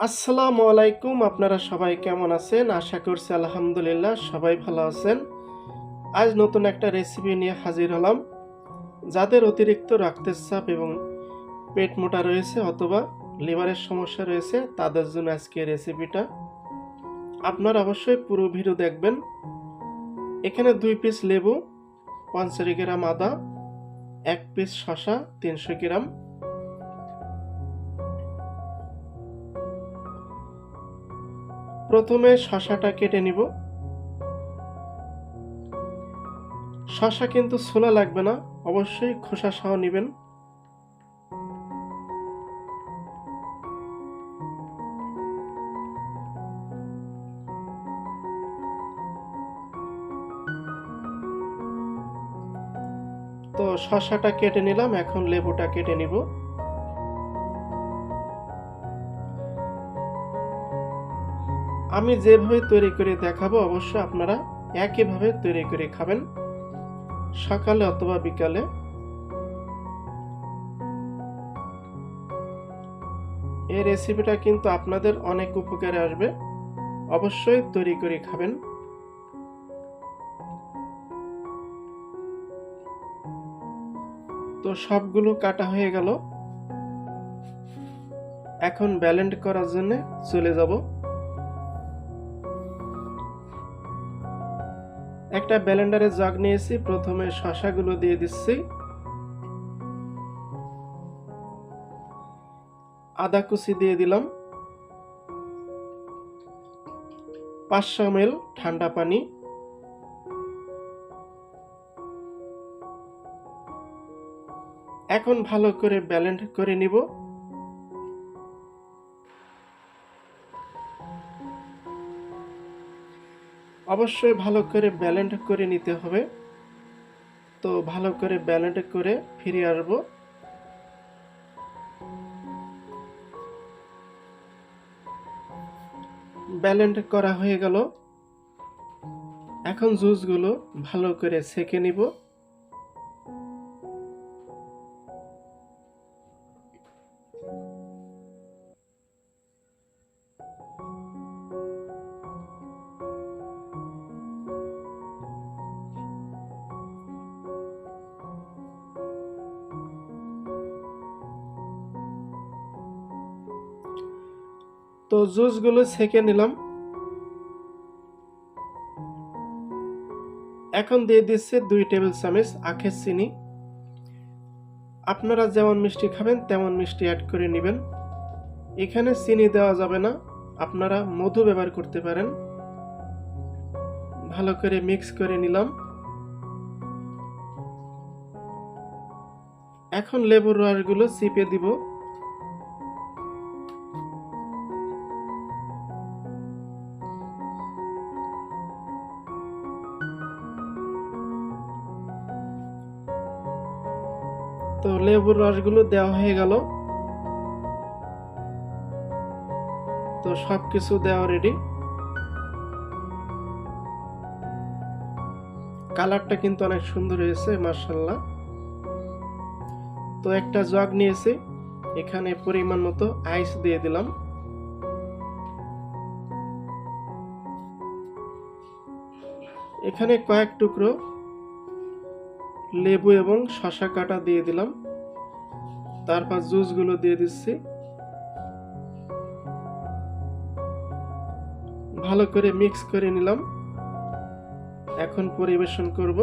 আসসালামু আলাইকুম, আপনারা সবাই কেমন আছেন? আশা করছি আলহামদুলিল্লাহ সবাই ভালো আছেন। আজ নতুন একটা রেসিপি নিয়ে হাজির হলাম। যাদের অতিরিক্ত রক্তের চাপ এবং পেট মোটা রয়েছে অথবা লিভারের সমস্যা রয়েছে, তাদের জন্য আজকে রেসিপিটা আপনারা অবশ্যই পুরো ভিডিও দেখবেন। এখানে দুই পিস লেবু, পঞ্চাশ গ্রাম আদা, এক পিস শশা তিনশো গ্রাম প্রথমে শশাটা কেটে নিব। শশা কিন্তু ছোলা লাগবে না, অবশ্যই খোসা সহ নেবেন। তো শশাটা কেটে নিলাম, এখন লেবুটা কেটে নিব। আমি যেভাবে তৈরি করে দেখাবো অবশ্যই আপনারা একইভাবে তৈরি করে খাবেন। সকালে অথবা বিকালে। এই রেসিপিটা কিন্তু আপনাদের অনেক উপকারে আসবে। অবশ্যই তৈরি করে খাবেন। তো সবগুলো কাটা হয়ে গেল। এখন ব্যালেন্ড করার জন্য চলে যাব। একটা ব্যালেন্ডারে জগ নিয়েছি, প্রথমে শশাগুলো দিয়ে দিচ্ছি। আদা কুচি দিয়ে দিলাম। পাঁচশো এম ঠান্ডা পানি। এখন ভালো করে ব্যালেন্ড করে নিব। অবশ্যই ভালো করে ব্যালেন্ড করে নিতে হবে। তো ভালো করে ব্যালেন্ড করে ফিরে আসব। ব্যালেন্ড করা হয়ে গেল। এখন জুসগুলো ভালো করে সেকে নিব। তো জুসগুলো ছেঁকে নিলাম। এখন দিয়ে দিচ্ছে দুই টেবিল চামচ আখের চিনি। আপনারা যেমন মিষ্টি খাবেন, তেমন মিষ্টি অ্যাড করে নেবেন। এখানে চিনি দেওয়া যাবে না, আপনারা মধু ব্যবহার করতে পারেন। ভালো করে মিক্স করে নিলাম। এখন লেবুর রসগুলো চিপে দিব। তো লেবুর রসগুলো দেওয়া হয়ে গেল। তো সব কিছু দেওয়া রেডি কালারটা কিন্তু অনেক সুন্দর হয়েছে মার্শাল্লাহ তো একটা জগ নিয়েছি, এখানে পরিমাণ মতো আইস দিয়ে দিলাম। এখানে কয়েক টুকরো লেবু এবং শশা কাটা দিয়ে দিলাম। তারপর জুসগুলো দিয়ে দিচ্ছি। ভালো করে মিক্স করে নিলাম। এখন পরিবেশন করব।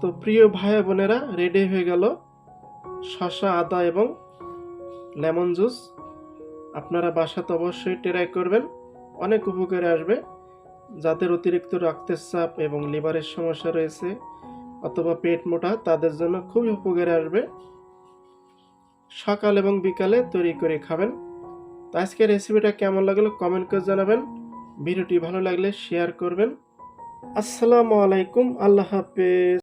তো প্রিয় ভাই বোনেরা রেডি হয়ে গেল শশা আদা এবং লেমন জুস। আপনারা বাসাতে অবশ্যই ট্রাই করবেন। অনেক উপকারে আসবে। যাদের অতিরিক্ত রক্তের চাপ এবং লিভারের সমস্যা রয়েছে অথবা পেট মোটা, তাদের জন্য খুবই উপকারে আসবে। সকাল এবং বিকালে তৈরি করে খাবেন। তো আজকের রেসিপিটা কেমন লাগল কমেন্ট করে জানাবেন। ভিডিওটি ভালো লাগলে শেয়ার করবেন। আসসালামু আলাইকুম, আল্লাহ হাফেজ।